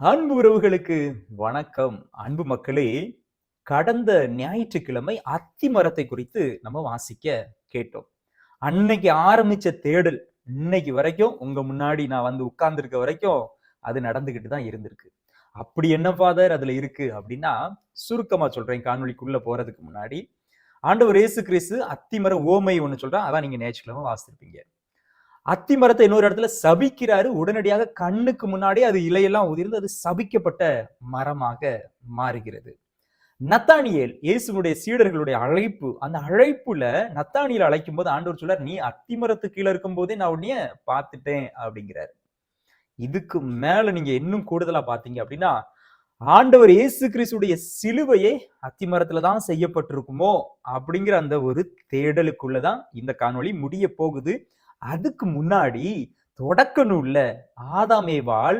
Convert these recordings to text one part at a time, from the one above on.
அன்பு உறவுகளுக்கு வணக்கம். அன்பு மக்களே கடந்த ஞாயிற்றுக்கிழமை அத்தி மரத்தை குறித்து நம்ம வாசிக்க கேட்டோம். அன்னைக்கு ஆரம்பிச்ச தேடல் இன்னைக்கு வரைக்கும் உங்க முன்னாடி நான் வந்து உட்கார்ந்துருக்க வரைக்கும் அது நடந்துகிட்டு தான் இருந்திருக்கு. அப்படி என்ன ஃபாதர் அதுல இருக்கு அப்படின்னா சுருக்கமா சொல்றேன் காணொலிக்குள்ள போறதுக்கு முன்னாடி. ஆண்டவர் இயேசு கிறிஸ்து அத்திமர ஓமை ஒன்று சொல்றான் அதான் நீங்க ஞாயிற்றுக்கிழமை வாசிருப்பீங்க அத்திமரத்தை இன்னொரு இடத்துல சபிக்கிறாரு. உடனடியாக கண்ணுக்கு முன்னாடி அது இலையெல்லாம் உதிர்ந்து அது சபிக்கப்பட்ட மரமாக மாறுகிறது. நத்தானியல் இயேசுனுடைய சீடர்களுடைய அழைப்பு. அந்த அழைப்புல நத்தானியல் அழைக்கும் போது ஆண்டவர் சொல்றார் நீ அத்திமரத்து கீழே இருக்கும் போதே நான் உன்னைய பார்த்துட்டேன் அப்படிங்கிறார். இதுக்கு மேல நீங்க இன்னும் கூடுதலா பாத்தீங்க அப்படின்னா ஆண்டவர் இயேசு கிறிஸ்துடைய சிலுவையே அத்திமரத்துல தான் செய்யப்பட்டிருக்குமோ அப்படிங்கிற அந்த ஒரு தேடலுக்குள்ளதான் இந்த காணொளி முடிய போகுது. அதுக்கு முன்னாடி தொடக்க நூல்ல ஆதாமேவாள்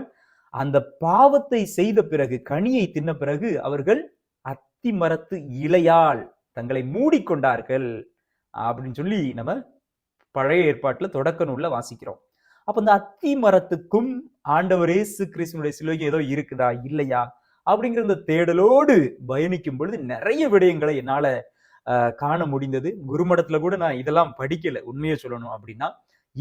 அந்த பாவத்தை செய்த பிறகு கனியை தின்ன பிறகு அவர்கள் அத்தி மரத்து இலையால் தங்களை மூடிக்கொண்டார்கள் அப்படின்னு சொல்லி நம்ம பழைய ஏற்பாட்டுல தொடக்க நூல்ல வாசிக்கிறோம். அப்ப இந்த அத்தி மரத்துக்கும் ஆண்டவர் ஏசு கிறிஸ்துனுடைய சிலுவைக்கு ஏதோ இருக்குதா இல்லையா அப்படிங்கிற இந்த தேடலோடு பயணிக்கும் பொழுது நிறைய விடயங்களை என்னால காண முடிந்தது. குருமடத்துல கூட நான் இதெல்லாம் படிக்கல உண்மையை சொல்லணும் அப்படின்னா.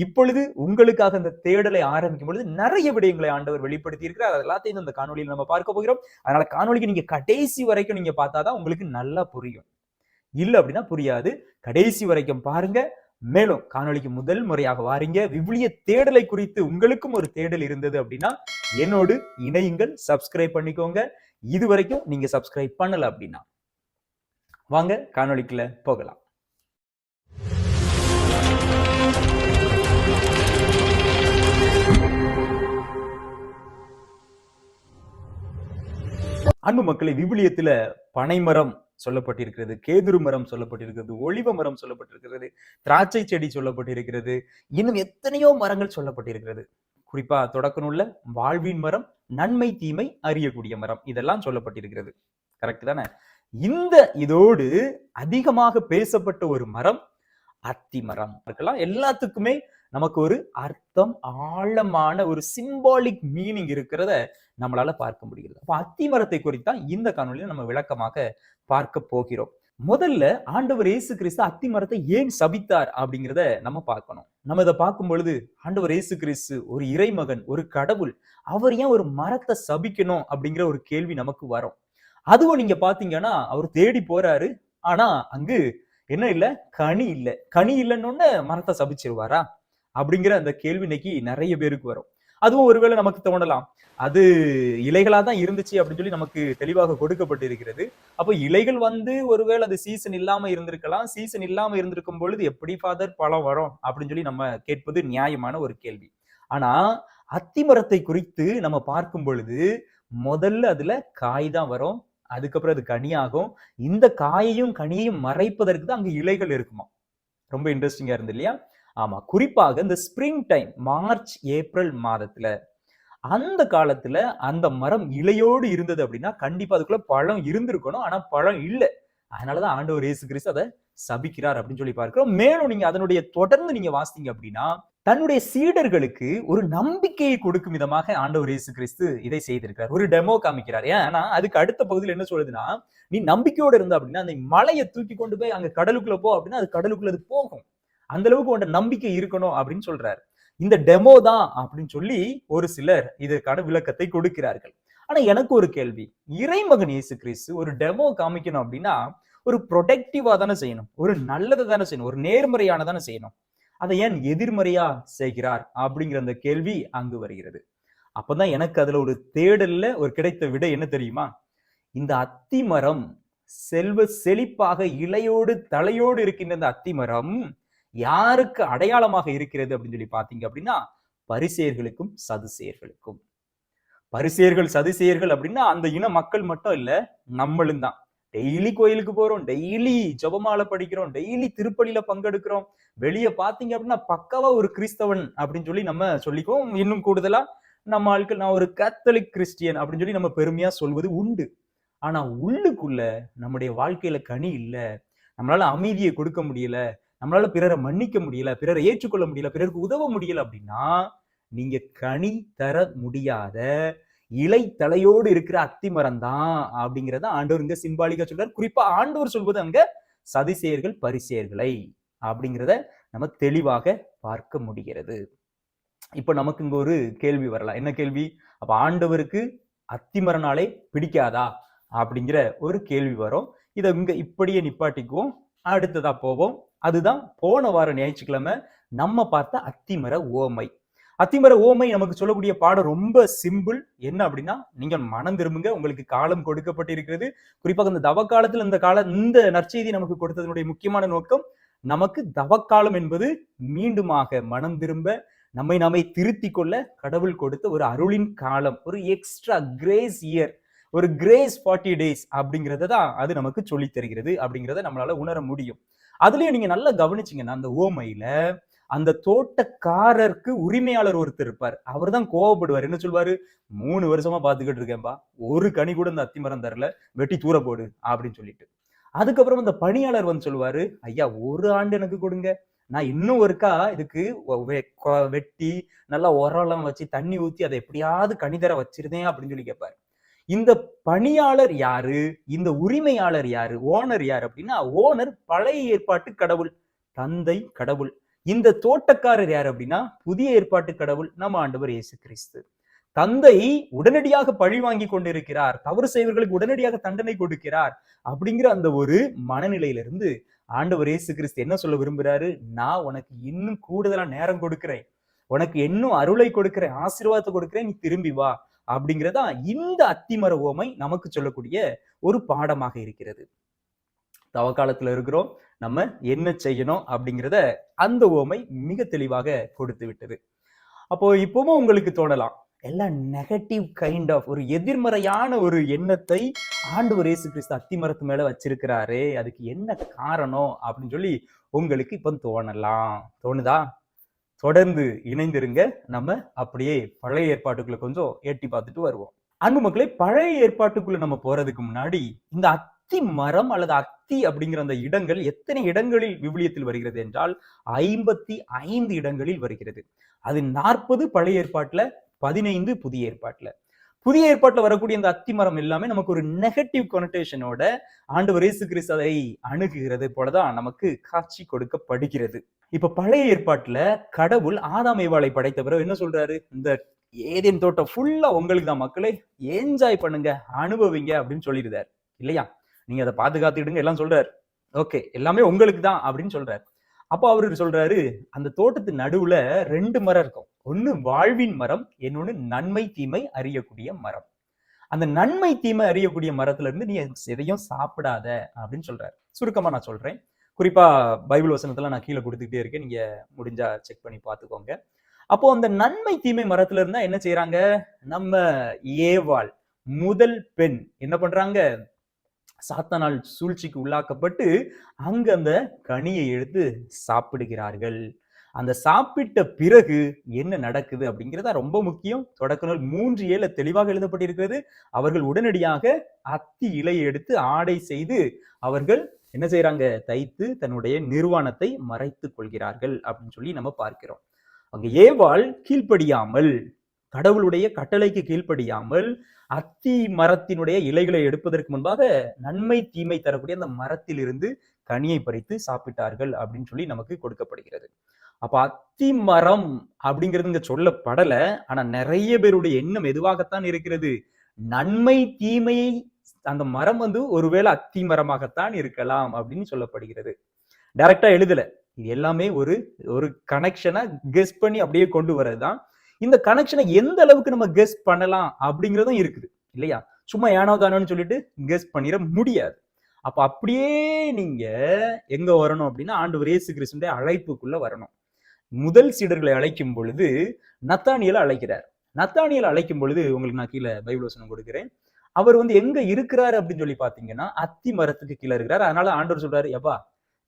இப்பொழுது உங்களுக்காக இந்த தேடலை ஆரம்பிக்கும் பொழுது நிறைய விடயங்களை ஆண்டவர் வெளிப்படுத்தி இருக்கிறார் அது எல்லாத்தையும் இந்த காணொலியில் நம்ம பார்க்க போகிறோம். அதனால காணொலிக்கு நீங்க கடைசி வரைக்கும் நீங்க பார்த்தாதான் உங்களுக்கு நல்லா புரியும். இல்லை அப்படின்னா புரியாது. கடைசி வரைக்கும் பாருங்க. மேலும் காணொலிக்கு முதல் முறையாக வாரீங்க. விவிலிய தேடலை குறித்து உங்களுக்கும் ஒரு தேடல் இருந்தது அப்படின்னா என்னோடு இணையுங்கள். சப்ஸ்கிரைப் பண்ணிக்கோங்க. இது வரைக்கும் நீங்க சப்ஸ்கிரைப் பண்ணல அப்படின்னா வாங்க காணொலிக்குள்ள போகலாம். அன்பு மக்களை விவிலியத்துல பனைமரம் சொல்லப்பட்டிருக்கிறது கேதுரு மரம் சொல்லப்பட்டிருக்கிறது ஒளிவ மரம் சொல்லப்பட்டிருக்கிறது திராட்சை செடி சொல்லப்பட்டிருக்கிறது இன்னும் எத்தனையோ மரங்கள் சொல்லப்பட்டிருக்கிறது. குறிப்பா தொடக்கணுள்ள வாழ்வின் மரம் நன்மை தீமை அறியக்கூடிய மரம் இதெல்லாம் சொல்லப்பட்டிருக்கிறது. கரெக்ட் தானே? இந்த இதோடு அதிகமாக பேசப்பட்ட ஒரு மரம் அத்தி மரம் இருக்கலாம் எல்லாத்துக்குமே நமக்கு ஒரு அர்த்தம் ஆழமான ஒரு சிம்பாலிக் மீனிங் இருக்கிறத நம்மளால பார்க்க முடிகிறது. அப்ப அத்தி மரத்தை குறித்தான் இந்த காணொலியில் நம்ம விளக்கமாக பார்க்க போகிறோம். முதல்ல ஆண்டவர் இயேசு கிறிஸ்து அத்தி மரத்தை ஏன் சபித்தார் அப்படிங்கிறத நம்ம பார்க்கணும். நம்ம இதை பார்க்கும் பொழுது ஆண்டவர் இயேசு கிறிஸ்து ஒரு இறைமகன் ஒரு கடவுள் அவர் ஏன் ஒரு மரத்தை சபிக்கணும் அப்படிங்கிற ஒரு கேள்வி நமக்கு வரும். அதுவும் நீங்க பாத்தீங்கன்னா அவர் தேடி போறாரு. ஆனா அங்கு என்ன இல்ல? கனி இல்ல. கனி இல்லைன்னு மரத்தை சபிச்சிருவாரா? அப்படிங்கிற அந்த கேள்வி இன்னைக்கு நிறைய பேருக்கு வரும். அதுவும் ஒருவேளை நமக்கு தோணலாம். அது இலைகளா தான் இருந்துச்சு அப்படின்னு சொல்லி நமக்கு தெளிவாக கொடுக்கப்பட்டு இருக்கிறது அப்போ இலைகள் வந்து ஒருவேளை அது சீசன் இல்லாம இருந்திருக்கலாம். சீசன் இல்லாம இருந்திருக்கும் பொழுது எப்படி ஃபாதர் பழம் வரும் அப்படின்னு சொல்லி நம்ம கேட்பது நியாயமான ஒரு கேள்வி. ஆனா அத்திமரத்தை குறித்து நம்ம பார்க்கும் பொழுது முதல்ல அதுல காய் தான் வரும். அதுக்கப்புறம் அது கனியாகும். இந்த காயையும் கனியையும் மறைப்பதற்கு தான் அங்க இலைகள் இருக்குமா ரொம்ப இன்ட்ரெஸ்டிங்கா இருந்து இல்லையா? ஆமா குறிப்பாக இந்த ஸ்ப்ரிங் டைம் மார்ச் ஏப்ரல் மாதத்துல அந்த காலத்துல அந்த மரம் இலையோடு இருந்தது அப்படின்னா கண்டிப்பா அதுக்குள்ள பழம் இருந்திருக்கணும். ஆனா பழம் இல்லை. அதனாலதான் ஆண்டவர் இயேசு கிறிஸ்து அதை சபிக்கிறார் அப்படின்னு சொல்லி பார்க்கிறோம். மேலும் நீங்க அதனுடைய தொடர்ந்து நீங்க வாசித்தீங்க அப்படின்னா தன்னுடைய சீடர்களுக்கு ஒரு நம்பிக்கையை கொடுக்கும் விதமாக ஆண்டவர் இயேசு கிறிஸ்து இதை செய்திருக்கிறார். ஒரு டெமோ காமிக்கிறார். ஏன்னா அதுக்கு அடுத்த பகுதியில் என்ன சொல்லுதுன்னா நீ நம்பிக்கையோடு இருந்த அப்படின்னா அந்த மலையை தூக்கி கொண்டு போய் அங்க கடலுக்குள்ள போ அப்படின்னா அது கடலுக்குள்ள அது போகும். அந்த அளவுக்கு உன்ட்ட நம்பிக்கை இருக்கணும் அப்படின்னு சொல்றாரு. இந்த டெமோ தான் அப்படின்னு சொல்லி ஒரு சிலர் இதற்கான விளக்கத்தை கொடுக்கிறார்கள். ஆனா எனக்கு ஒரு கேள்வி. இறைமகன் இயேசு கிறிஸ்து ஒரு டெமோ காமிக்கணும் அப்படின்னா ஒரு ப்ரொடெக்டிவா தானே செய்யணும். ஒரு நல்லதை தானே செய்யணும். ஒரு நேர்மறையான தானே செய்யணும். அதை ஏன் எதிர்மறையா செய்கிறார் அப்படிங்கிற அந்த கேள்வி அங்கு வருகிறது. அப்பதான் எனக்கு அதுல ஒரு தேடல்ல ஒரு கிடைத்த விட என்ன தெரியுமா? இந்த அத்தி மரம் செல்வ செழிப்பாக இலையோடு தலையோடு இருக்கின்ற இந்த அத்திமரம் யாருக்கு அடையாளமாக இருக்கிறது அப்படின்னு சொல்லி பாத்தீங்க அப்படின்னா பரிசேர்களுக்கும் சதுசேர்களுக்கும் பரிசேர்கள் சதுசேயர்கள் அப்படின்னா அந்த இன மக்கள் மட்டும் இல்ல நம்மளும் தான். டெய்லி கோயிலுக்கு போறோம் டெய்லி ஜபமாலை படிக்கிறோம் டெய்லி திருப்பலியில பங்கெடுக்கிறோம். வெளியே பாத்தீங்க அப்படின்னா பக்காவா ஒரு கிறிஸ்தவன் அப்படின்னு சொல்லி நம்ம சொல்லிக்குவோம். இன்னும் கூடுதலா நம்ம ஆட்கள் நான் ஒரு கத்தலிக் கிறிஸ்டியன் அப்படின்னு சொல்லி நம்ம பெருமையா சொல்வது உண்டு. ஆனா உள்ளுக்குள்ள நம்முடைய வாழ்க்கையில கனி இல்லை. நம்மளால அமைதியை கொடுக்க முடியல. நம்மளால பிறரை மன்னிக்க முடியல பிறரை ஏற்றுக்கொள்ள முடியல பிறருக்கு உதவ முடியல அப்படின்னா நீங்க கனி தர முடியாத இலை தலையோடு இருக்கிற அத்தி மரம் தான் அப்படிங்கிறத ஆண்டவர் இங்க சிம்பாலிக்கா சொல்றார். குறிப்பா ஆண்டவர் சொல்வது அங்க சதிசேயர்கள் பரிசேர்களை அப்படிங்கிறத நம்ம தெளிவாக பார்க்க முடிகிறது. இப்ப நமக்கு இங்க ஒரு கேள்வி வரலாம். என்ன கேள்வி? அப்ப ஆண்டவருக்கு அத்திமரனாலே பிடிக்காதா? அப்படிங்கிற ஒரு கேள்வி வரும். இதை இங்க இப்படியே நிப்பாட்டிக்குவோம். அடுத்ததா போவோம். அதுதான் போன வார ஞாயிற்றுக்கிழமை நம்ம பார்த்த அத்திமர ஓமை. அத்திமர ஓமை நமக்கு சொல்லக்கூடிய பாடம் ரொம்ப சிம்பிள் என்ன அப்படின்னா நீங்கள் மனம் திரும்புங்க உங்களுக்கு காலம் கொடுக்கப்பட்டிருக்கிறது. குறிப்பாக இந்த தவ காலத்தில் இந்த கால இந்த நற்செய்தி நமக்கு கொடுத்ததனுடைய முக்கியமான நோக்கம் நமக்கு தவக்காலம் என்பது மீண்டுமாக மனம் திரும்ப நம்மை நாமே திருத்தி கொள்ள கடவுள் கொடுத்த ஒரு அருளின் காலம் ஒரு எக்ஸ்ட்ரா கிரேஸ் இயர் ஒரு கிரேஸ் ஃபார்ட்டி டேஸ் அப்படிங்கிறத தான் அது நமக்கு சொல்லி தருகிறது அப்படிங்கிறத நம்மளால உணர முடியும். அதுலயும் நீங்க நல்லா கவனிச்சிங்கன்னா அந்த ஓமையில அந்த தோட்டக்காரருக்கு உரிமையாளர் ஒருத்தர் இருப்பார். அவர் தான் கோவப்படுவார். என்ன சொல்வாரு? மூணு வருஷமா பாத்துக்கிட்டு இருக்கேன்பா. ஒரு கனி கூட இந்த அத்திமரம் தரல. வெட்டி தூர போடு. அப்படின்னு சொல்லிட்டு. அதுக்கப்புறம் அந்த பணியாளர் வந்து சொல்லுவாரு ஐயா ஒரு ஆண்டு எனக்கு கொடுங்க. நான் இன்னும் ஒருக்கா இதுக்கு வெ- கொ- வெட்டி நல்லா உரம்லாம் வச்சு தண்ணி ஊத்தி அதை எப்படியாவது கனிதர வச்சிருந்தேன் அப்படின்னு சொல்லி கேட்பாரு இந்த பணியாளர் யாரு? இந்த உரிமையாளர் யாரு? ஓனர் யாரு அப்படின்னா ஓனர் பழைய ஏற்பாட்டு கடவுள் தந்தை கடவுள். இந்த தோட்டக்காரர் யார் அப்படின்னா புதிய ஏற்பாட்டு கடவுள் நம்ம ஆண்டவர் இயேசு கிறிஸ்து. தந்தை உடனடியாக பழி வாங்கி கொண்டிருக்கிறார். தவறு செய்வர்களுக்கு உடனடியாக தண்டனை கொடுக்கிறார் அப்படிங்கிற அந்த ஒரு மனநிலையிலிருந்து ஆண்டவர் இயேசு கிறிஸ்து என்ன சொல்ல விரும்புறாரு? நான் உனக்கு இன்னும் கூடுதலா நேரம் கொடுக்கிறேன். உனக்கு இன்னும் அருளை கொடுக்கிறேன் ஆசீர்வாதத்தை கொடுக்கிறேன் நீ திரும்பி வா. அப்படிங்கிறதா இந்த அத்திமர ஓமை நமக்கு சொல்லக்கூடிய ஒரு பாடமாக இருக்கிறது. தவக்காலத்துல இருக்கிறோம் நம்ம என்ன செய்யணும் அப்படிங்கிறத அந்த ஓமை மிக தெளிவாக கொடுத்து விட்டது. அப்போ இப்பவும் உங்களுக்கு தோணலாம் எல்லாம் நெகட்டிவ் கைண்ட் ஆஃப் ஒரு எதிர்மறையான ஒரு எண்ணத்தை ஆண்டவர் இயேசு கிறிஸ்து அத்திமரத்து மேல வச்சிருக்கிறாரு அதுக்கு என்ன காரணம் அப்படின்னு சொல்லி உங்களுக்கு இப்ப தோணலாம். தோணுதா? தொடர்ந்து இணைந்திருங்க. நம்ம அப்படியே பழைய ஏற்பாட்டுக்குள்ள கொஞ்சம் எட்டி பார்த்துட்டு வருவோம். அன்பு மக்களே பழைய ஏற்பாட்டுக்குள்ள நம்ம போறதுக்கு முன்னாடி இந்த அத்தி மரம் அல்லது அத்தி அப்படிங்கிற அந்த இடங்கள் எத்தனை இடங்களில் விவிலியத்தில் வருகிறது என்றால் ஐம்பத்தி ஐந்து இடங்களில் வருகிறது. அது நாற்பது பழைய ஏற்பாட்டுல பதினைந்து புதிய ஏற்பாட்டுல. புதிய ஏற்பாட்டில் வரக்கூடிய இந்த அத்தி மரம் எல்லாமே நமக்கு ஒரு நெகட்டிவ் கொனடேஷனோட ஆண்டவர் இயேசு கிறிஸ்து அதை அணுகுகிறது போலதான் நமக்கு காட்சி கொடுக்கப்படுகிறது. இப்ப பழைய ஏற்பாட்டுல கடவுள் ஆதாம் ஏவாளை படைத்த பிறகு என்ன சொல்றாரு? இந்த ஏதேன் தோட்டம் ஃபுல்லா உங்களுக்கு தான் மக்களே என்ஜாய் பண்ணுங்க அனுபவிங்க அப்படின்னு சொல்லிடுறாரு. இல்லையா? நீங்க அதை பாதுகாத்துக்கிடுங்க எல்லாம் சொல்றாரு. ஓகே எல்லாமே உங்களுக்கு தான் அப்படின்னு சொல்றாரு. அப்போ அவரு சொல்றாரு? அந்த தோட்டத்து நடுவுல ரெண்டு மரம் இருக்கும். ஒன்னு வாழ்வின் மரம் இன்னொன்னு நன்மை தீமை அறியக்கூடிய மரம். அந்த நன்மை தீமை அறியக்கூடிய மரத்துல இருந்து நீ எதையும் சாப்பிடாத அப்படின்னு சொல்றாரு. சுருக்கமா நான் சொல்றேன். குறிப்பா பைபிள் வசனத்துல நான் கீழே கொடுத்துக்கிட்டே இருக்கேன். நீங்க முடிஞ்சா செக் பண்ணி பார்த்துக்கோங்க. அப்போ அந்த நன்மை தீமை மரத்துல இருந்தா என்ன செய்யறாங்க நம்ம ஏவாள் முதல் பெண் என்ன பண்றாங்க? சாத்தனால் சூழ்ச்சிக்கு உள்ளாக்கப்பட்டு அங்க அந்த கனியை எடுத்து சாப்பிடுகிறார்கள். அந்த சாப்பிட்ட பிறகு என்ன நடக்குது அப்படிங்கிறத ரொம்ப முக்கியம். தொடக்க நூல் மூன்று ஏழு தெளிவாக எழுதப்பட்டிருக்கிறது. அவர்கள் உடனடியாக அத்தி இலையை எடுத்து ஆடை செய்து அவர்கள் என்ன செய்யறாங்க தைத்து தன்னுடைய நிர்வாணத்தை மறைத்துக் கொள்கிறார்கள் அப்படின்னு சொல்லி நம்ம பார்க்கிறோம். அங்க ஏவாள் கீழ்ப்படியாமல் கடவுளுடைய கட்டளைக்கு கீழ்ப்படியாமல் அத்தி மரத்தினுடைய இலைகளை எடுப்பதற்கு முன்பாக நன்மை தீமை தரக்கூடிய அந்த மரத்திலிருந்து கனியை பறித்து சாப்பிட்டார்கள் அப்படின்னு சொல்லி நமக்கு கொடுக்கப்படுகிறது. அப்ப அத்தி மரம் அப்படிங்கிறது இங்க சொல்லப்படல. ஆனா நிறைய பேருடைய எண்ணம் எதுவாகத்தான் இருக்கிறது? நன்மை தீமையை அந்த மரம் வந்து ஒருவேளை அத்தி மரமாகத்தான் இருக்கலாம் அப்படின்னு சொல்லப்படுகிறது. டைரக்டா எழுதல. இது எல்லாமே ஒரு ஒரு கனெக்ஷனை கெஸ் பண்ணி அப்படியே கொண்டு வரதுதான் இந்த கனெக்ஷனை எந்த அளவுக்கு நம்ம கெஸ் பண்ணலாம் அப்படிங்கிறதும் இருக்குது. இல்லையா? சும்மா ஏனோ தானோன்னு சொல்லிட்டு கெஸ் பண்ணிட முடியாது. அப்ப அப்படியே நீங்க எங்க வரணும் அப்படின்னா ஆண்டவர் இயேசு கிறிஸ்துடைய அழைப்புக்குள்ள வரணும். முதல் சீடர்களை அழைக்கும் பொழுது நத்தானியலை அழைக்கிறார். நத்தானியலை அழைக்கும் பொழுது உங்களுக்கு நான் கீழே பைபிள் வசனம் கொடுக்குறேன். அவர் வந்து எங்க இருக்கிறாரு அப்படின்னு சொல்லி பாத்தீங்கன்னா அத்தி மரத்துக்கு கீழே இருக்கிறார். அதனால ஆண்டவர் சொல்றாரு எப்பா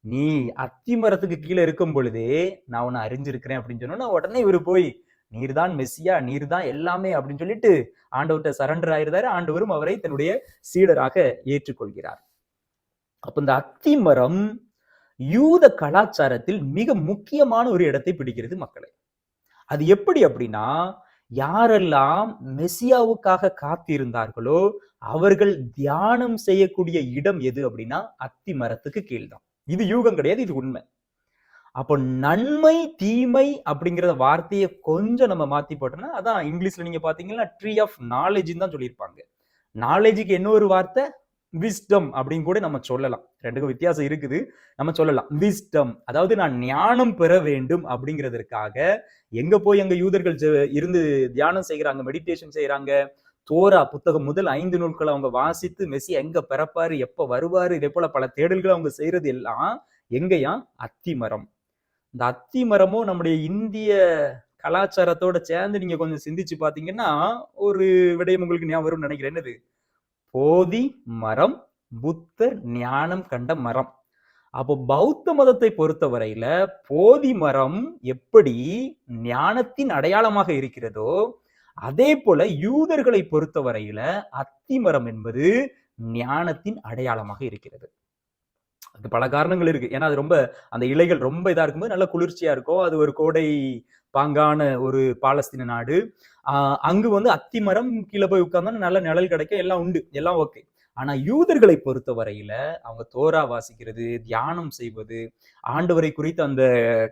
நீ அத்தி மரத்துக்கு கீழே இருக்கும் பொழுதே நான் உன்னை அறிஞ்சிருக்கிறேன் அப்படின்னு சொன்னோன்னா உடனே இவர் போய் நீர்தான் மெஸ்ஸியா நீர்தான் எல்லாமே அப்படின்னு சொல்லிட்டு ஆண்டவர்கிட்ட சரண்டர் ஆயிருந்தாரு. ஆண்டவரும் அவரை தன்னுடைய சீடராக ஏற்றுக்கொள்கிறார். அப்ப இந்த அத்தி மரம் யூத கலாச்சாரத்தில் மிக முக்கியமான ஒரு இடத்தை பிடிக்கிறது மக்களை. அது எப்படி அப்படின்னா யாரெல்லாம் மெசியாவுக்காக காத்திருந்தார்களோ அவர்கள் தியானம் செய்யக்கூடிய இடம் எது அப்படின்னா அத்தி மரத்துக்கு கீழ்தான். இது யூகம் கிடையாது இது உண்மை. அப்போ நன்மை தீமை அப்படிங்கிற வார்த்தையை கொஞ்சம் நம்ம மாத்தி போட்டோம்னா அதான் இங்கிலீஷ்ல நீங்க பாத்தீங்கன்னா ட்ரீ ஆஃப் நாலேஜ் தான் சொல்லியிருப்பாங்க. நாலேஜுக்கு என்ன ஒரு வார்த்தை? விஸ்டம் அப்படின்னு கூட நம்ம சொல்லலாம். ரெண்டுக்கும் வித்தியாசம் இருக்குது. நம்ம சொல்லலாம். விஸ்டம் அதாவது நான் ஞானம் பெற வேண்டும் அப்படிங்கிறதுக்காக எங்க போய் எங்க யூதர்கள் ஜெ- இருந்து தியானம் செய்கிறாங்க மெடிடேஷன் செய்யறாங்க தோரா புத்தகம் முதல் ஐந்து நூல்களை அவங்க வாசித்து மெஸ்ஸி எங்க பிறப்பாரு எப்ப வருவாரு இதே போல பல தேடல்களை அவங்க செய்யறது எல்லாம் எங்கயா? அத்திமரம். இந்த அத்தி மரமும் நம்முடைய இந்திய கலாச்சாரத்தோட சேர்ந்து நீங்க கொஞ்சம் சிந்திச்சு பாத்தீங்கன்னா ஒரு விடயம் உங்களுக்கு ஞாபகம் வரும்னு நினைக்கிறேன். என்னது? போதி மரம் புத்தர் ஞானம் கண்ட மரம். அப்போ பௌத்த மதத்தை பொறுத்தவரையில போதி மரம் எப்படி ஞானத்தின் அடையாளமாக இருக்கிறதோ அதே போல யூதர்களை பொறுத்த வரையில அத்தி மரம் என்பது ஞானத்தின் அடையாளமாக இருக்கிறது. அது பல காரணங்கள் இருக்கு. ஏன்னா அது ரொம்ப அந்த இலைகள் ரொம்ப இதா இருக்கும்போது நல்ல குளிர்ச்சியா இருக்கும் அது ஒரு கோடை பாங்கான ஒரு பாலஸ்தீன நாடு. ஆஹ் அங்கு வந்து அத்தி மரம் கீழே போய் உட்கார்ந்தா நல்ல நிழல் கிடைக்கும். எல்லாம் உண்டு. எல்லாம் ஓகே. ஆனா யூதர்களை பொறுத்த வரையில அவங்க தோரா வாசிக்கிறது தியானம் செய்வது ஆண்டவரை குறித்து அந்த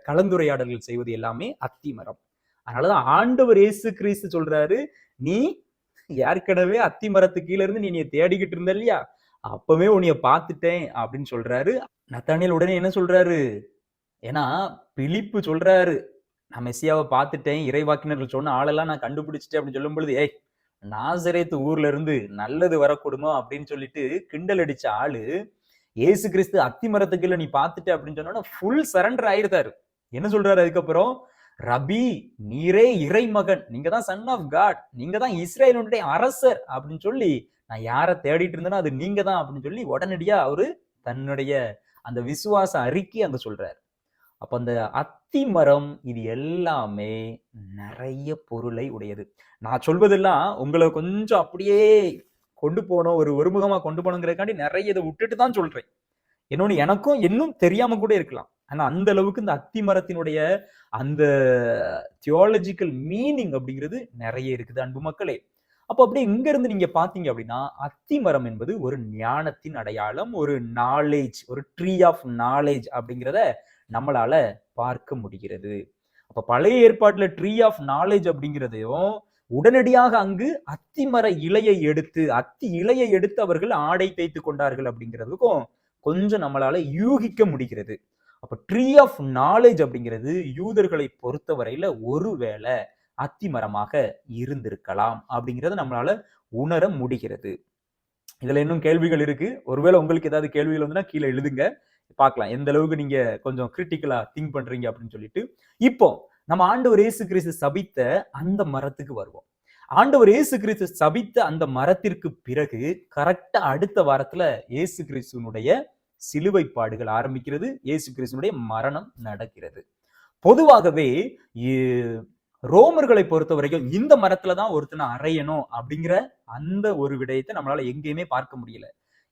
கலந்துரையாடல்கள் செய்வது எல்லாமே அத்தி மரம். அதனாலதான் ஆண்டவர் இயேசு கிறிஸ்து சொல்றாரு நீ ஏற்கனவே அத்தி மரத்து கீழ இருந்து நீ என்னைய தேடிக்கிட்டு இருந்த இல்லையா? அப்பவே உன்னைய பார்த்துட்டேன் அப்படின்னு சொல்றாரு. நத்தானியல் உடனே என்ன சொல்றாரு? ஏன்னா பிலிப்பு சொல்றாரு. நான் மெஸ்ஸியாவை பார்த்துட்டேன் இறைவாக்கினர்கள் சொன்ன ஆளெல்லாம் நான் கண்டுபிடிச்சிட்டேன் அப்படின்னு சொல்லும் பொழுது ஏய் நாசரேத்து ஊர்ல இருந்து நல்லது வரக்கூடுமோ? அப்படின்னு சொல்லிட்டு கிண்டல் அடிச்ச ஆளு ஏசு கிறிஸ்து அத்தி மரத்துக்குள்ள நீ பார்த்துட்ட அப்படின்னு சொன்னோன்னா ஃபுல் சரண்டர் ஆயிருந்தாரு. என்ன சொல்றாரு அதுக்கப்புறம்? ரபி நீரே இறைமகன். நீங்க தான் சன் ஆஃப் காட் நீங்க தான் இஸ்ரேலுடைய அரசர் அப்படின்னு சொல்லி நான் யாரை தேடிட்டு இருந்தேனோ அது நீங்க தான் அப்படின்னு சொல்லி உடனடியா அவரு தன்னுடைய அந்த விசுவாச அறிக்கை அங்க சொல்றாரு. அப்ப அந்த அத்தி மரம் இது எல்லாமே நிறைய பொருளை உடையது. நான் சொல்வதெல்லாம் உங்களை கொஞ்சம் அப்படியே கொண்டு போகணும் ஒரு ஒருமுகமா கொண்டு போகணுங்கிறதுக்காண்டி நிறைய இதை விட்டுட்டு தான் சொல்றேன். இன்னொன்னு எனக்கும் இன்னும் தெரியாம கூட இருக்கலாம். ஆனா அந்த அளவுக்கு இந்த அத்தி மரத்தினுடைய அந்த தியாலஜிக்கல் மீனிங் அப்படிங்கிறது நிறைய இருக்குது அன்பு மக்களே. அப்போ அப்படியே இங்க இருந்து நீங்க பாத்தீங்க அப்படின்னா அத்தி மரம் என்பது ஒரு ஞானத்தின் அடையாளம் ஒரு நாலேஜ் ஒரு ட்ரீ ஆஃப் நாலேஜ் அப்படிங்கிறத நம்மளால பார்க்க முடிகிறது. அப்ப பழைய ஏற்பாட்டுல ட்ரீ ஆஃப் நாலேஜ் அப்படிங்கிறதையும் உடனடியாக அங்கு அத்தி மர இலையை எடுத்து அத்தி இலையை எடுத்து அவர்கள் ஆடை தேய்த்து கொண்டார்கள் அப்படிங்கிறதுக்கும் கொஞ்சம் நம்மளால யூகிக்க முடிகிறது. அப்ப ட்ரீ ஆஃப் நாலேஜ் அப்படிங்கிறது யூதர்களை பொறுத்தவரையில ஒருவேளை அத்தி மரமாக இருந்திருக்கலாம் அப்படிங்கிறத நம்மளால உணர முடிகிறது. இதுல இன்னும் கேள்விகள் இருக்கு. ஒருவேளை உங்களுக்கு ஏதாவது கேள்விகள் வந்துன்னா கீழே எழுதுங்க. பார்க்கலாம். எந்த அளவுக்கு நீங்க கொஞ்சம் கிரிட்டிக்கலா திங்க் பண்றீங்க அப்படின்னு சொல்லிட்டு. இப்போ நம்ம ஆண்டவர் இயேசு கிறிஸ்து சபித்த அந்த மரத்துக்கு வருவோம். ஆண்டவர் இயேசு கிறிஸ்து சபித்த அந்த மரத்திற்கு பிறகு கரெக்டா அடுத்த வாரத்துல இயேசு கிறிஸ்துனுடைய சிலுவை பாடுகள் ஆரம்பிக்கிறது. இயேசு கிறிஸ்துவனுடைய மரணம் நடக்கிறது. பொதுவாகவே ரோமர்களை பொறுத்த வரைக்கும் இந்த மரத்துல தான் ஒருத்தனை அறையணும் அப்படிங்கிற அந்த ஒரு விடயத்தை நம்மளால எங்கேயுமே பார்க்க முடியல.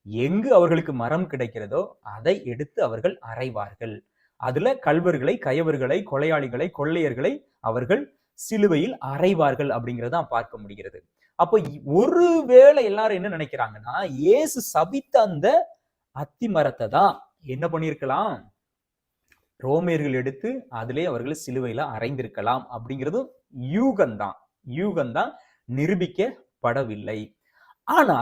எங்கு அவர்களுக்கு மரம் கிடைக்கிறதோ அதை எடுத்து அவர்கள் அறைவார்கள். அதுல கல்வர்களை கயவர்களை கொலையாளிகளை கொள்ளையர்களை அவர்கள் சிலுவையில் அறைவார்கள் அப்படிங்கிறத பார்க்க முடிகிறது. அப்போ ஒருவேளை எல்லாரும் என்ன நினைக்கிறாங்கன்னா இயேசு சபித்த அந்த அத்தி மரத்தை தான் என்ன பண்ணியிருக்கலாம்? ரோமியர்கள் எடுத்து அதிலே அவர்கள் சிலுவையில அறைந்திருக்கலாம் அப்படிங்கிறதும் யூகந்தான். யூகந்தான் நிரூபிக்கப்படவில்லை. ஆனா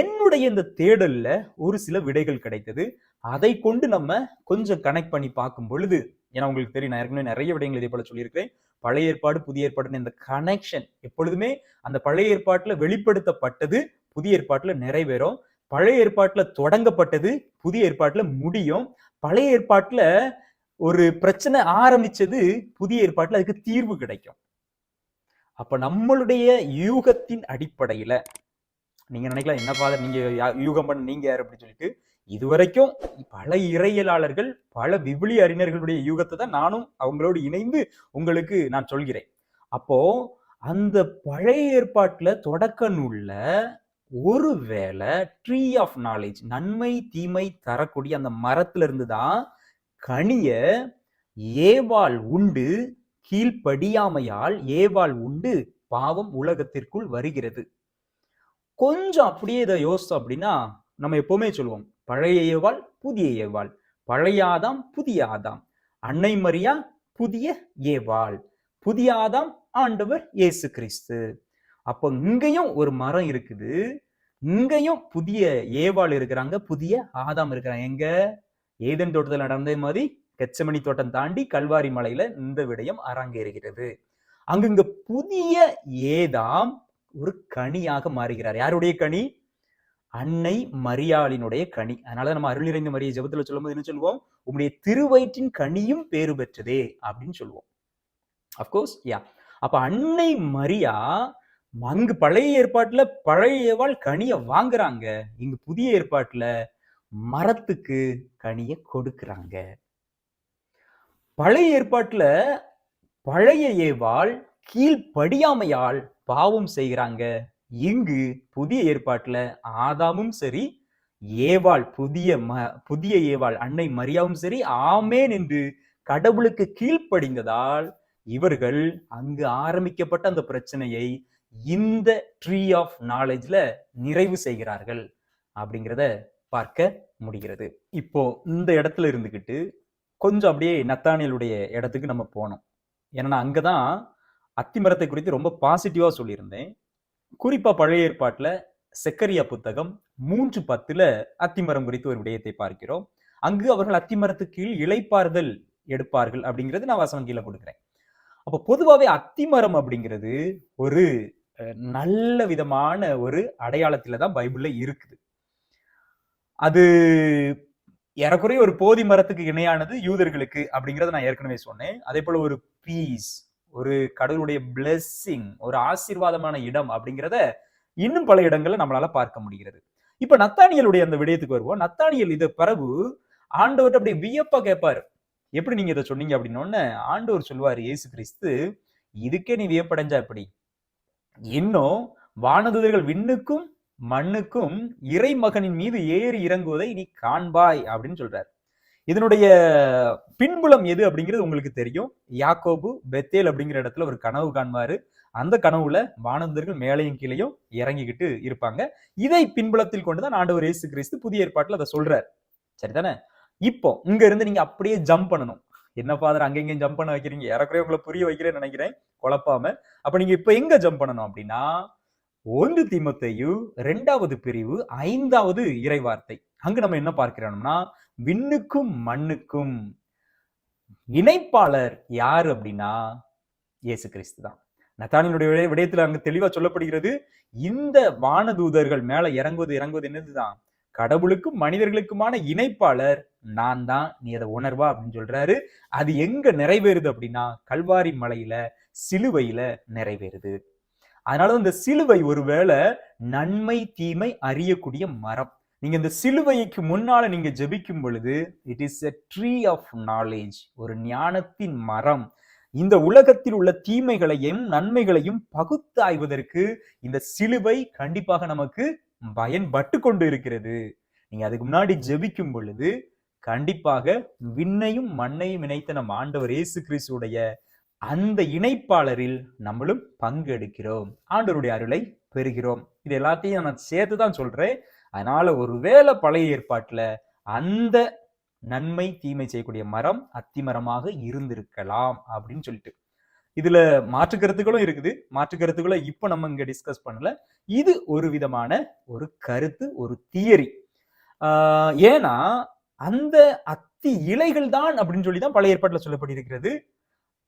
என்னுடைய இந்த தேடல்ல ஒரு சில விடைகள் கிடைத்தது. அதை கொண்டு நம்ம கொஞ்சம் கனெக்ட் பண்ணி பார்க்கும் பொழுது ஏன்னா உங்களுக்கு தெரியும் நான் ஏற்கனவே நிறைய விடயங்கள் இதே போல சொல்லியிருக்கிறேன். பழைய ஏற்பாடு புதிய ஏற்பாடுன்னு இந்த கனெக்ஷன் எப்பொழுதுமே அந்த பழைய ஏற்பாட்டுல வெளிப்படுத்தப்பட்டது புதிய ஏற்பாட்டுல நிறைவேறும். பழைய ஏற்பாட்டில் தொடங்கப்பட்டது புதிய ஏற்பாட்டில் முடியும். பழைய ஏற்பாட்டில் ஒரு பிரச்சனை ஆரம்பிச்சது புதிய ஏற்பாட்டில் அதுக்கு தீர்வு கிடைக்கும். அப்ப நம்மளுடைய யூகத்தின் அடிப்படையில நீங்க நினைக்கலாம் என்ன ஃபாதர் நீங்க யா- யூகம் பண்ண நீங்க யார்? அப்படின்னு சொல்லிட்டு இதுவரைக்கும் பல இறையலாளர்கள் பல விபிலி அறிஞர்களுடைய யூகத்தை தான் நானும் அவங்களோடு இணைந்து உங்களுக்கு நான் சொல்கிறேன். அப்போ அந்த பழைய ஏற்பாட்டுல தொடக்க நூல்ல ஒருவேளை ட்ரீ ஆஃப் நாலேஜ் நன்மை தீமை தரக்கூடிய அந்த மரத்துல இருந்து தான் கனிய ஏவாள் உண்டு கீழ்ப்படியாமையால் ஏவாள் உண்டு பாவம் உலகத்திற்குள் வருகிறது. கொஞ்சம் அப்படியே இதை யோசித்தோம் அப்படின்னா நம்ம எப்பவுமே சொல்லுவோம் பழைய ஏவாள் புதிய ஏவாள். பழைய ஆதாம் புதிய ஆதாம். அன்னை மரியா புதிய ஏவாள். புதிய ஆதாம் ஆண்டவர் இயேசு கிறிஸ்து. அப்போ இங்கேயும் ஒரு மரம் இருக்குது. இங்கேயும் புதிய ஏவாள் இருக்கிறாங்க புதிய ஆதாம் இருக்கிறாங்க. எங்க? ஏதன் தோட்டத்தில் நடந்த மாதிரி கெச்சமணி தோட்டம் தாண்டி கல்வாரி மலையில இந்த விடயம் அரங்கேறுகிறது. அங்க இங்க புதிய ஏதாம் ஒரு கனியாக மாறுகிறார். யாருடைய கனி? அன்னை மரியாளினுடைய கனி. அதனால நம்ம அருள் நிறைந்த மரியை சொல்லும் சொல்லும்போது என்ன சொல்லுவோம் உங்களுடைய திருவயிற்றின் கனியும் பேறு பெற்றதே அப்படின்னு சொல்லுவோம் அப்கோர்ஸ் யா அப்ப அன்னை மரியா அங்கு பழைய ஏற்பாட்டுல பழைய ஏவாள் கனியை வாங்குறாங்க. இங்கு புதிய ஏற்பாட்டுல மரத்துக்கு கனியை கொடுக்கறாங்க. பழைய ஏற்பாட்டுல பழைய ஏவாள் கீழ்படியாமையால் பாவம் செய்கிறாங்க. இங்கு புதிய ஏற்பாட்டுல ஆதாமும் சரி ஏவாள் புதிய ம புதிய ஏவாள் அன்னை மரியாவும் சரி ஆமேன் என்று கடவுளுக்கு கீழ்ப்படிந்ததால் இவர்கள் அங்கு ஆரம்பிக்கப்பட்ட அந்த பிரச்சனையை இந்த ட்ரீ ஆஃப் நாலேஜில் நிறைவு செய்கிறார்கள் அப்படிங்கிறத பார்க்க முடிகிறது. இப்போ இந்த இடத்துல இருந்துக்கிட்டு கொஞ்சம் அப்படியே நத்தானியலுடைய இடத்துக்கு நம்ம போனோம். ஏன்னா அங்கே தான் அத்திமரத்தை குறித்து ரொம்ப பாசிட்டிவாக சொல்லியிருந்தேன். குறிப்பாக பழைய ஏற்பாட்டில் செக்கரியா புத்தகம் மூன்று பத்தில் அத்திமரம் குறித்து ஒரு விடயத்தை பார்க்கிறோம். அங்கு அவர்கள் அத்திமரத்துக்கு கீழ் இளைப்பாறுதல் எடுப்பார்கள் அப்படிங்கிறது நான் வசனம் கீழே கொடுக்குறேன். அப்போ பொதுவாகவே அத்திமரம் அப்படிங்கிறது ஒரு நல்ல விதமான ஒரு அடையாளத்தில் தான் பைபிளில் இருக்குது. அது ஏறக்குறைய ஒரு போதி மரத்துக்கு இணையானது யூதர்களுக்கு அப்படிங்கிறத நான் ஏற்கனவே சொன்னேன். அதே போல் ஒரு பீஸ் ஒரு கடவுளுடைய பிளெஸ்ஸிங் ஒரு ஆசீர்வாதமான இடம் அப்படிங்கிறத இன்னும் பல இடங்களில் நம்மளால பார்க்க முடிகிறது. இப்ப நத்தானியலுடைய அந்த விடயத்துக்கு வருவோம். நத்தானியல் இதை பிறகு ஆண்டவர்கிட்ட அப்படி வியப்பா கேட்பாரு எப்படி நீங்க இதை சொன்னீங்க? அப்படின்னு ஆண்டவர் சொல்லுவாரு இயேசு கிறிஸ்து இதுக்கே நீ வியப்படைஞ்சா எப்படி? இன்னும் வானதூதர்கள் விண்ணுக்கும் மண்ணுக்கும் இறைமகனின் மீது ஏறி இறங்குவதை நீ காண்பாய் அப்படின்னு சொல்றார். இதனுடைய பின்புலம் எது அப்படிங்கிறது உங்களுக்கு தெரியும். யாக்கோபு பெத்தேல் அப்படிங்கிற இடத்துல ஒரு கனவு காண்பாரு. அந்த கனவுல வானந்தர்கள் மேலையும் கீழையும் இறங்கிக்கிட்டு இருப்பாங்க. இதை பின்புலத்தில் கொண்டுதான் ஆண்டவர் இயேசு கிறிஸ்து புதிய ஏற்பாட்டில் அதை சொல்றாரு. சரிதானே? இப்போ இங்க இருந்து நீங்க அப்படியே ஜம்ப் பண்ணணும். என்ன ஃபாதர் அங்க இங்கேயும் ஜம்ப் பண்ண வைக்கிறீங்க? ஏறக்குறைய உங்களை புரிய வைக்கிறேன்னு நினைக்கிறேன். குழப்பாம. அப்ப நீங்க இப்ப எங்க ஜம்ப் பண்ணணும் அப்படின்னா ஒன்று தீமத்தையு ரெண்டாவது பிரிவு ஐந்தாவது இறைவார்த்தை. அங்கு நம்ம என்ன பார்க்கிறோம்னா விண்ணுக்கும் மண்ணுக்கும் இணைப்பாளர் யார் அப்படின்னா இயேசு கிறிஸ்து தான். நத்தானியனுடைய விடய- விடயத்துல அங்கு தெளிவா சொல்லப்படுகிறது இந்த வானதூதர்கள் மேல இறங்குவது இறங்குவது என்னதுதான்? கடவுளுக்கும் மனிதர்களுக்குமான இணைப்பாளர் நான் தான் நீ அதை உணர்வா அப்படின்னு சொல்றாரு. அது எங்க நிறைவேறுது அப்படின்னா கல்வாரி மலையில சிலுவையில நிறைவேறுது. அதனால இந்த சிலுவை ஒருவேளை நன்மை தீமை அறியக்கூடிய மரம். நீங்க இந்த சிலுவைக்கு முன்னால நீங்க ஜெபிக்கும் பொழுது it is a tree of knowledge ஒரு ஞானத்தின் மரம். இந்த உலகத்தில் உள்ள தீமைகளையும் நன்மைகளையும் பகுத்தாய்வதற்கு இந்த சிலுவை கண்டிப்பாக நமக்கு பயன்பட்டு கொண்டு இருக்கிறது நீங்க அதுக்கு முன்னாடி ஜெபிக்கும் பொழுது கண்டிப்பாக விண்ணையும் மண்ணையும் இணைத்த நம் ஆண்டவர் இயேசு கிறிஸ்துடைய அந்த இணைப்பாளரில் நம்மளும் பங்கெடுக்கிறோம். ஆண்டவருடைய அருளை பெறுகிறோம். இது எல்லாத்தையும் நான் சேர்த்து தான் சொல்றேன். அதனால ஒருவேளை பழைய ஏற்பாட்டுல அந்த நன்மை தீமை செய்யக்கூடிய மரம் அத்திமரமாக இருந்திருக்கலாம் அப்படின்னு சொல்லிட்டு. இதுல மாற்று கருத்துக்களும் இருக்குது. மாற்று கருத்துக்களை இப்ப நம்ம இங்க டிஸ்கஸ் பண்ணல. இது ஒரு விதமான ஒரு கருத்து ஒரு தியரி ஏன்னா அந்த அத்தி இலைகள் தான் அப்படின்னு சொல்லி தான் பழைய ஏற்பாட்டில் சொல்லப்பட்டிருக்கிறது.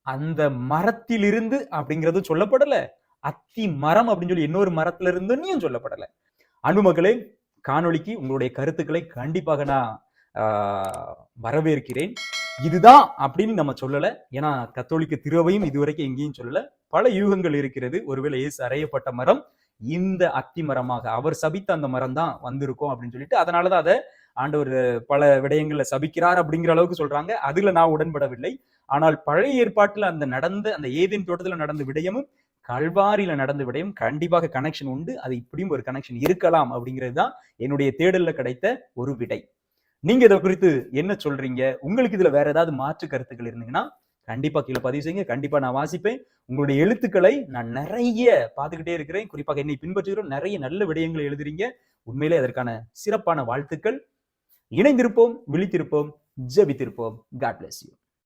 அந்த மரத்திலிருந்து அப்படிங்கிறது சொல்லப்படல. அத்தி மரம் அப்படின்னு சொல்லி இன்னொரு மரத்துல இருந்துன்னு சொல்லப்படல. அன்பு மக்களே காணொளிக்கு உங்களுடைய கருத்துக்களை கண்டிப்பாக நான் வரவேற்கிறேன். இதுதான் அப்படின்னு நம்ம சொல்லலை. ஏன்னா கத்தோலிக்க திருவையும் இதுவரைக்கும் எங்கேயும் சொல்லல. பல யூகங்கள் இருக்கிறது. ஒருவேளை இயேசு அறையப்பட்ட மரம் இந்த அத்தி மரமாக அவர் சபித்த அந்த மரம் தான் வந்திருக்கும் அப்படின்னு சொல்லிட்டு அதனாலதான் அதை ஆண்டவர் பல விடயங்களை சபிக்கிறார் அப்படிங்கிற அளவுக்கு சொல்றாங்க. அதுல நான் உடன்படவில்லை. ஆனால் பழைய ஏற்பாட்டில் அந்த நடந்த அந்த ஏதேன் தோட்டத்தில் நடந்த விடயமும் கல்வாரியில நடந்த விடயம் கண்டிப்பாக கனெக்ஷன் உண்டு. அது இப்படியும் ஒரு கனெக்ஷன் இருக்கலாம் அப்படிங்கிறது தான் என்னுடைய தேடல்ல கிடைத்த ஒரு விடை. நீங்க இதை குறித்து என்ன சொல்றீங்க? உங்களுக்கு இதுல வேற ஏதாவது மாற்று கருத்துக்கள் இருந்தீங்கன்னா கண்டிப்பா கீழே பதிவு செய்யுங்க. கண்டிப்பா நான் வாசிப்பேன். உங்களுடைய எழுத்துக்களை நான் நிறைய பார்த்துக்கிட்டே இருக்கிறேன். குறிப்பாக என்னை பின்பற்றுகிறோம் நிறைய நல்ல விடயங்களை எழுதுறீங்க. உண்மையிலே அதற்கான சிறப்பான வாழ்த்துக்கள். இணைந்திருப்போம் விழித்திருப்போம் ஜெபித்திருப்போம். God bless you